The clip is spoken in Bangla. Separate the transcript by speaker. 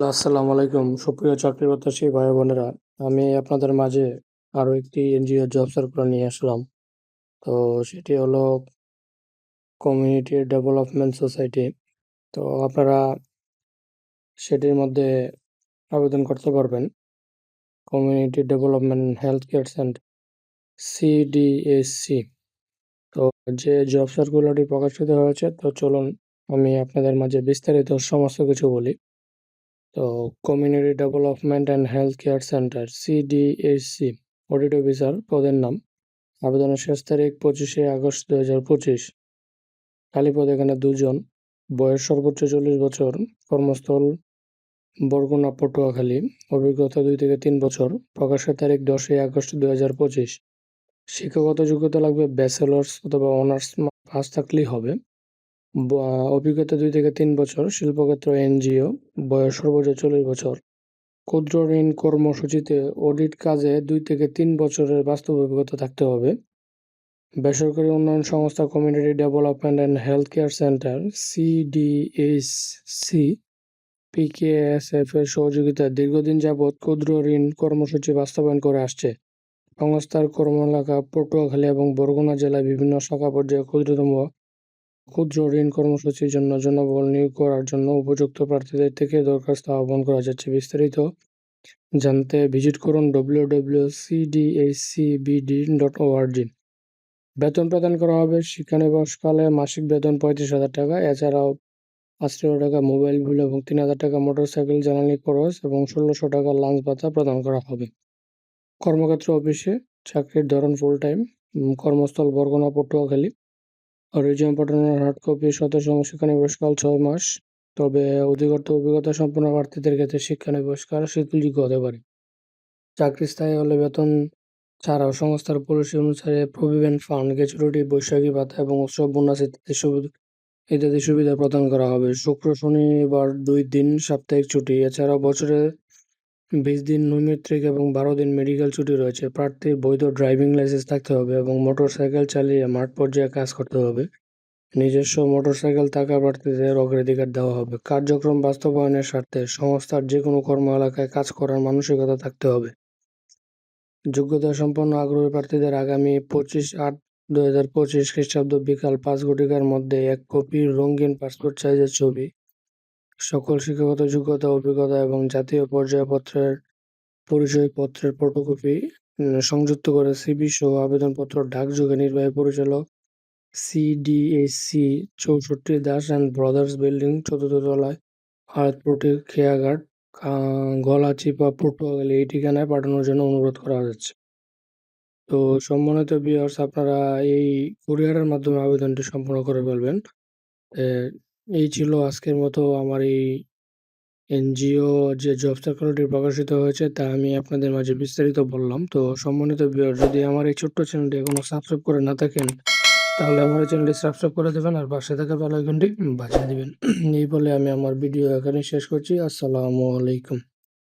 Speaker 1: আসসালামু আলাইকুম। সুপ্রিয় চাকরি প্রত্যাশী ভাই বোনেরা, আমি আপনাদের মাঝে আরও একটি এনজিও জব সার্কুলার নিয়ে আসলাম। তো সেটি হলো কমিউনিটি ডেভেলপমেন্ট সোসাইটি তো আপনারা সেটির মধ্যে আবেদন করতে পারবেন। Community development health care centre CDSC তো যে জব সার্কুলারটি প্রকাশিত হয়েছে, তো চলুন আমি আপনাদের মাঝে বিস্তারিত সমস্ত কিছু বলি। তো community development and health care centre CDSC audit officer পদের নাম। আবেদনের শেষ তারিখ পঁচিশে আগস্ট দু হাজার পঁচিশ। খালি পদ এখানে দুজন। বয়স সর্বোচ্চ চল্লিশ বছর। কর্মস্থল বরগুনা, পটুয়াখালী। অভিজ্ঞতা দুই থেকে তিন বছর। প্রকাশের তারিখ দশই আগস্ট দু হাজার পঁচিশ। শিক্ষাগত যোগ্যতা লাগবে ব্যাচেলার্স অথবা অনার্স পাস থাকলেই হবে। অভিজ্ঞতা দুই থেকে তিন বছর, শিল্পক্ষেত্র, এনজিও, বয়স সর্বোচ্চ চল্লিশ বছর। ক্ষুদ্র ঋণ কর্মসূচিতে অডিট কাজে দুই থেকে তিন বছরের বাস্তব অভিজ্ঞতা থাকতে হবে। বেসরকারি উন্নয়ন সংস্থা Community Development and Health Care Centre CDHC PKSF এর সহযোগিতায় দীর্ঘদিন যাবৎ ক্ষুদ্র ঋণ কর্মসূচি বাস্তবায়ন করে আসছে। সংস্থার কর্মএলাকা পটুয়াখালী এবং বরগুনা জেলায় বিভিন্ন শাখা পর্যায়ে ক্ষুদ্রতম ক্ষুদ্র ঋণ কর্মসূচির জন্য জনবল নিয়োগ করার জন্য উপযুক্ত প্রার্থীদের থেকে দরখাস্ত আহ্বান করা যাচ্ছে বিস্তারিত। জানতে ভিজিট করুন ডব্লিউ ডট বেতন প্রদান করা হবে শিক্ষানিবাসকালে মাসিক বেতন পঁয়ত্রিশ হাজার টাকা, এছাড়াও পাঁচশো টাকা মোবাইল বিল এবং তিন হাজার টাকা মোটরসাইকেল, জ্বালানি খরচ এবং ষোলোশো টাকা লাঞ্চ ভাতা প্রদান করা হবে। কর্মক্ষেত্র অফিসে চাকরির ধরন ফুল টাইম কর্মস্থল বরগুনা, পটুয়াখালী। রিজিয়ন পাঠানোর হার্ড কপি সদস্য শিক্ষানিবাসকাল ছয় মাস। তবে অধিকর্ত অভিজ্ঞতা সম্পন্ন প্রার্থীদের ক্ষেত্রে শিক্ষানিবাসকাল শিথিলযোগ্য হতে পারে। চাকরি স্থায়ী হলে বেতন ছাড়াও সংস্থার পলিসি অনুসারে প্রভিডেন্ট ফান্ড গ্যাচুরিটি বৈশাখী ভাতা এবং উৎসব বোনাস ইত্যাদি সুবিধা ইত্যাদি সুবিধা প্রদান করা হবে। শুক্র শনিবার দুই দিন সাপ্তাহিক ছুটি। এছাড়াও বছরে বিশ দিন নৈমিত্রিক এবং বারো দিন মেডিকেল ছুটি রয়েছে। প্রার্থীর বৈধ ড্রাইভিং লাইসেন্স থাকতে হবে এবং মোটরসাইকেল চালিয়ে মাঠ পর্যায়ে কাজ করতে হবে। নিজস্ব মোটরসাইকেল থাকা প্রার্থীদের অগ্রাধিকার দেওয়া হবে। কার্যক্রম বাস্তবায়নের স্বার্থে সংস্থার যে কোনো কর্ম এলাকায় কাজ করার মানসিকতা থাকতে হবে। যোগ্যতা সম্পন্ন আগ্রহী প্রার্থীদের আগামী পঁচিশ আট দু হাজার পঁচিশ খ্রিস্টাব্দ বিকাল পাঁচ ঘটিকার মধ্যে এক কপি রঙিন পাসপোর্ট সাইজের ছবি সকল শিক্ষাগত যোগ্যতা, অভিজ্ঞতা এবং জাতীয় পর্যায়পত্রের পরিচয়পত্রের ফটোকপি সংযুক্ত করে সিবি সহ আবেদনপত্র ডাকযোগে নির্বাহী পরিচালক সিডিএসসি চৌষট্টি দাস অ্যান্ড ব্রাদার্স বিল্ডিং, চতুর্থ তলায় হায়াতপুরটি খেয়াঘাট গলাচিপা, পটুয়াখালী এই ঠিকানায় পাঠানোর জন্য অনুরোধ করা যাচ্ছে তো সম্মানিত ভিউয়ার্স আপনারা এই কুরিয়ারের মাধ্যমে আবেদনটি সম্পূর্ণ করে ফেলবেন। এই ছিল আজকের মতো আমার এই এনজিও যে জব সার্কুলারটি প্রকাশিত হয়েছে তা আমি আপনাদের মাঝে বিস্তারিত বললাম। তো সম্মানিত বিয়ার যদি আমার এই ছোট্ট চ্যানেলটি এখনও সাবস্ক্রাইব করে না থাকেন, তাহলে আমার এই চ্যানেলটি সাবস্ক্রাইব করে দেবেন আর পাশে থাকা ভালো ঘন্টি বাজিয়ে দিবেন। এই বলে আমি আমার ভিডিও এখানে শেষ করছি। আসসালামু আলাইকুম।